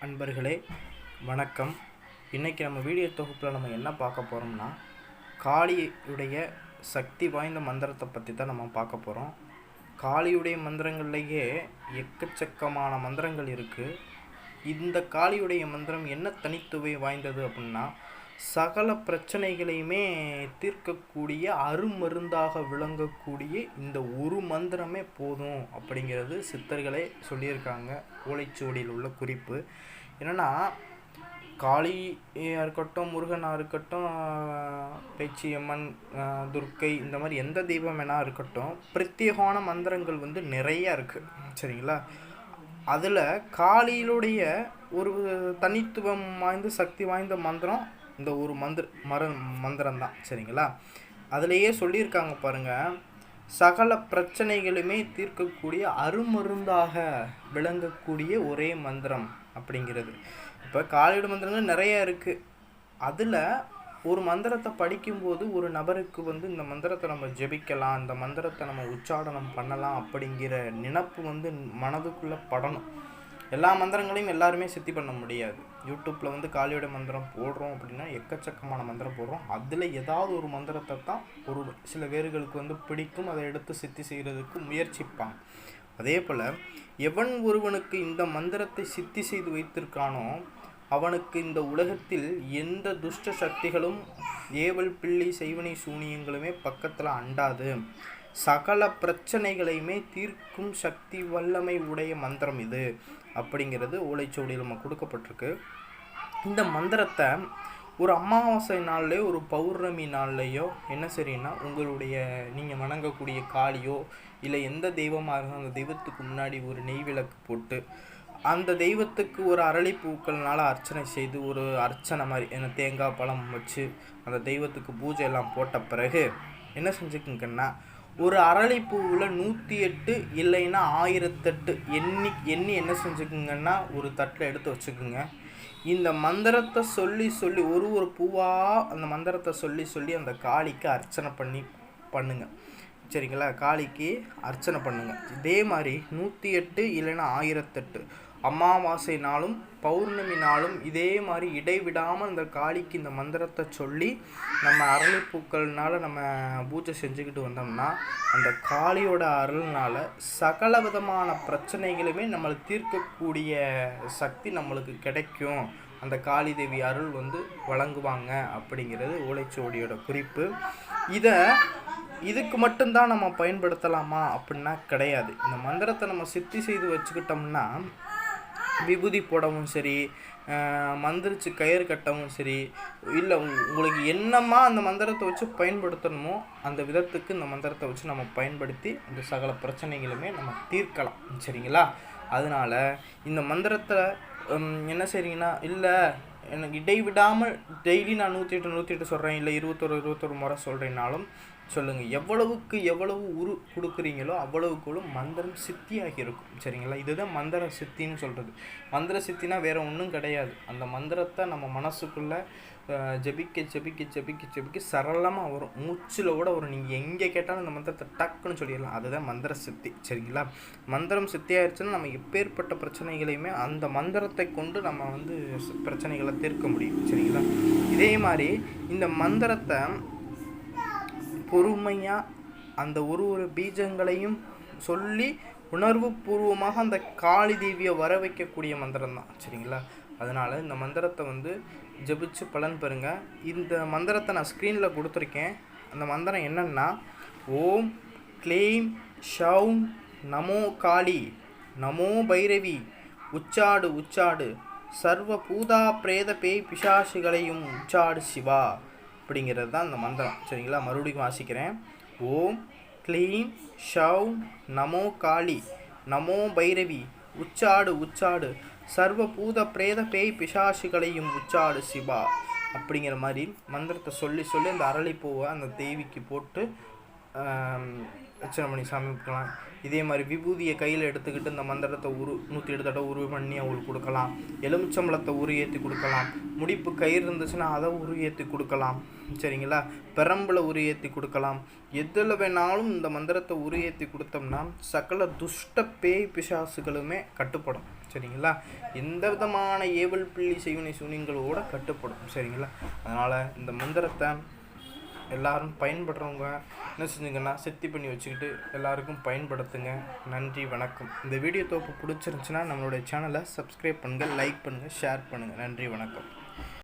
அன்பர்களே வணக்கம். இன்றைக்கி நம்ம வீடியோ தொகுப்பில் நம்ம என்ன பார்க்க போகிறோம்னா காளியுடைய சக்தி வாய்ந்த மந்திரத்தை பற்றி தான் நம்ம பார்க்க போகிறோம் காளியுடைய மந்திரங்கள்லேயே எக்கச்சக்கமான மந்திரங்கள் இருக்குது இந்த காளியுடைய மந்திரம் என்ன தனித்துவை வாய்ந்தது அப்படின்னா சகல பிரச்சனைகளையுமே தீர்க்கக்கூடிய அருமருந்தாக விளங்கக்கூடிய இந்த ஒரு மந்திரமே போதும் அப்படிங்கிறது சித்தர்களே சொல்லியிருக்காங்க. ஓலைச்சுவடியில் உள்ள குறிப்பு. என்னென்னா காளியாக இருக்கட்டும் முருகனாக இருக்கட்டும் பேச்சியம்மன் துர்க்கை இந்த மாதிரி எந்த தெய்வம் வேணா இருக்கட்டும் பிரத்யேகமான மந்திரங்கள் வந்து நிறையா இருக்குது சரிங்களா? அதில் காளியிலுடைய ஒரு தனித்துவம் வாய்ந்த சக்தி வாய்ந்த மந்திரம் இந்த ஒரு மந்திர மர மந்திரம் தான் சரிங்களா? அதுலேயே சொல்லியிருக்காங்க பாருங்க சகல பிரச்சனைகளுமே தீர்க்கக்கூடிய அருமருந்தாக விளங்கக்கூடிய ஒரே மந்திரம் அப்படிங்கிறது. இப்போ காளியோட மந்திரங்கள் நிறைய இருக்குது அதில் ஒரு மந்திரத்தை படிக்கும்போது ஒரு நபருக்கு வந்து இந்த மந்திரத்தை நம்ம ஜெபிக்கலாம் இந்த மந்திரத்தை நம்ம உச்சாடனம் பண்ணலாம் அப்படிங்கிற நினப்பு வந்து மனதுக்குள்ளே படணும். எல்லா மந்திரங்களையும் எல்லாருமே சித்தி பண்ண முடியாது. யூடியூப்பில் வந்து காளியோட மந்திரம் போடுறோம் அப்படின்னா எக்கச்சக்கமான மந்திரம் போடுறோம். அதில் ஏதாவது ஒரு மந்திரத்தை தான் ஒரு சில பேர்களுக்கு வந்து பிடிக்கும். அதை எடுத்து சித்தி செய்கிறதுக்கு முயற்சிப்பாங்க. அதே போல் எவன் ஒருவனுக்கு இந்த மந்திரத்தை சித்தி செய்து வைத்திருக்கானோ அவனுக்கு இந்த உலகத்தில் எந்த துஷ்ட சக்திகளும் ஏவல் பிள்ளை செய்வனை சூனியங்களுமே பக்கத்தில் அண்டாது. சகல பிரச்சனைகளையுமே தீர்க்கும் சக்தி வல்லமை உடைய மந்திரம் இது. அப்படிங்கிறது ஓலைச்சுவடியில் நம்ம கொடுக்கப்பட்டிருக்கு. இந்த மந்திரத்தை ஒரு அமாவாசை நாள்லையோ ஒரு பௌர்ணமி நாள்லேயோ என்ன சரின்னா உங்களுடைய நீங்கள் வணங்கக்கூடிய காளியோ இல்லை எந்த தெய்வமாக இருந்தாலும் அந்த தெய்வத்துக்கு முன்னாடி ஒரு நெய் விளக்கு போட்டு அந்த தெய்வத்துக்கு ஒரு அரளிப்பூக்கள்னால அர்ச்சனை செய்து ஒரு அர்ச்சனை மாதிரி என்ன தேங்காய் பழம் வச்சு அந்த தெய்வத்துக்கு பூஜை எல்லாம் போட்ட பிறகு என்ன செஞ்சுக்குங்கன்னா ஒரு அரளிப்பூவில் நூற்றி எட்டு இல்லைன்னா ஆயிரத்தெட்டு. எண்ணி எண்ணி என்ன செஞ்சுக்குங்கன்னா ஒரு தட்டில் எடுத்து வச்சுக்குங்க. இந்த மந்திரத்தை சொல்லி சொல்லி ஒரு ஒரு பூவாக அந்த மந்திரத்தை சொல்லி சொல்லி அந்த காளிக்கு அர்ச்சனை பண்ணி பண்ணுங்க. சரிங்களா? காளிக்கு அர்ச்சனை பண்ணுங்கள் இதே மாதிரி நூற்றி எட்டு இல்லைன்னா ஆயிரத்தெட்டு. அமாவாசை நாளும் பௌர்ணமி நாளும் இதே மாதிரி இடைவிடாமல் இந்த காளிக்கு இந்த மந்திரத்தை சொல்லி நம்ம அரளிப்பூக்கள்னால நம்ம பூஜை செஞ்சுக்கிட்டு வந்தோம்னா அந்த காளியோட அருள்னால் சகல விதமான பிரச்சனைகளுமே நம்மளை தீர்க்கக்கூடிய சக்தி நம்மளுக்கு கிடைக்கும். அந்த காளி தேவி அருள் வந்து வழங்குவாங்க அப்படிங்கிறது ஓலைச்சுவடியோட குறிப்பு. இதை இதுக்கு மட்டும்தான் நம்ம பயன்படுத்தலாமா? அப்படின்னா கிடையாது. இந்த மந்திரத்தை நம்ம சித்தி செய்து வச்சுக்கிட்டோம்னா விபூதி போடவும் சரி மந்திரிச்சு கயிறு கட்டவும் சரி இல்லை உங்களுக்கு என்னமா அந்த மந்திரத்தை வச்சு பயன்படுத்தணுமோ அந்த விதத்துக்கு இந்த மந்திரத்தை வச்சு நம்ம பயன்படுத்தி அந்த சகல பிரச்சனைகளுமே நம்ம தீர்க்கலாம். சரிங்களா? அதனால இந்த மந்திரத்தை என்ன செய்றீங்கன்னா இல்லை எனக்கு இடைவிடாமல் டெய்லி நான் நூற்றி எட்டு நூற்றி எட்டு சொல்கிறேன் இல்லை இருபத்தொரு இருபத்தொரு முறை சொல்கிறேன்னாலும் சொல்லுங்கள் எவ்வளவுக்கு எவ்வளவு உரு கொடுக்குறீங்களோ அவ்வளவுக்குள்ள மந்திரம் சித்தியாகி இருக்கும். சரிங்களா? இதுதான் மந்திர சித்தின்னு சொல்கிறது மந்திர சித்தினா வேறு ஒன்றும் கிடையாது. அந்த மந்திரத்தை நம்ம மனசுக்குள்ளே ஜெபிக்க ஜெபிக்க ஜபிக்க ஜெபிக்க சரளமாக வரும். மூச்சில் கூட வரும். நீங்கள் எங்கே கேட்டாலும் அந்த மந்திரத்தை டக்குன்னு சொல்லிடலாம். அதுதான் மந்திர சித்தி. சரிங்களா? மந்திரம் சித்தி ஆயிடுச்சுன்னா நம்ம எப்பேற்பட்ட பிரச்சனைகளையுமே அந்த மந்திரத்தை கொண்டு நம்ம வந்து பிரச்சனைகளை தீர்க்க முடியும். சரிங்களா? இதே மாதிரி இந்த மந்திரத்தை பொறுமையாக அந்த ஒரு ஒரு பீஜங்களையும் சொல்லி உணர்வு பூர்வமாக அந்த காளி தேவியை வர வைக்கக்கூடிய மந்திரம் தான் சரிங்களா? அதனால் இந்த மந்திரத்தை வந்து ஜபிச்சு பலன் பெறுங்கள் இந்த மந்திரத்தை நான் ஸ்க்ரீனில் கொடுத்துருக்கேன். அந்த மந்திரம் என்னென்னா ஓம் க்ளீம் ஷவுன் நமோ காளி நமோ பைரவி உச்சாடு உச்சாடு சர்வ பூதா பிரேத பேய் பிசாசுகளையும் உச்சாடு சிவா. அப்படிங்கிறது தான் அந்த மந்திரம். சரிங்களா? மறுபடியும் வாசிக்கிறேன். ஓம் க்ளீம் ஷவ் நமோ காளி நமோ பைரவி உச்சாடு உச்சாடு சர்வ பூத பிரேத பேய் பிசாசுகளையும் உச்சாடு சிவா அப்படிங்கிற மாதிரி மந்திரத்தை சொல்லி சொல்லி அந்த அரளிப்பூவை அந்த தேவிக்கு போட்டு அர்ச்சனை பண்ணி சாமி கொடுக்கலாம் இதே மாதிரி விபூதியை கையில் எடுத்துக்கிட்டு இந்த மந்திரத்தை உரு நூற்றி எட்டு தடவை உருவி பண்ணி அவங்களுக்கு கொடுக்கலாம். எலுமிச்சம்பழத்தை உரு ஏற்றி கொடுக்கலாம். முடிப்பு கயிறு இருந்துச்சுன்னா அதை உரு ஏற்றி கொடுக்கலாம். சரிங்களா? பெரம்பில் உரு ஏற்றி கொடுக்கலாம். எதில் வேணாலும் இந்த மந்திரத்தை உரு ஏற்றி கொடுத்தோம்னா சகல துஷ்ட பேய் பிசாசுகளுமே கட்டுப்படும். சரிங்களா? எந்த விதமான ஏவல் பிள்ளி செய்வினை சுனிங்களோட கட்டுப்படும். சரிங்களா? அதனால் இந்த மந்திரத்தை எல்லாரும் பயன்படுறவங்க என்ன செஞ்சுங்கன்னா சித்தி பண்ணி வச்சுக்கிட்டு எல்லாருக்கும் பயன்படுத்துங்க. நன்றி வணக்கம். இந்த வீடியோ தொகுப்பு பிடிச்சிருந்துச்சுன்னா நம்மளுடைய சேனலை சப்ஸ்கிரைப் பண்ணுங்கள் லைக் பண்ணுங்கள் ஷேர் பண்ணுங்கள் நன்றி வணக்கம்.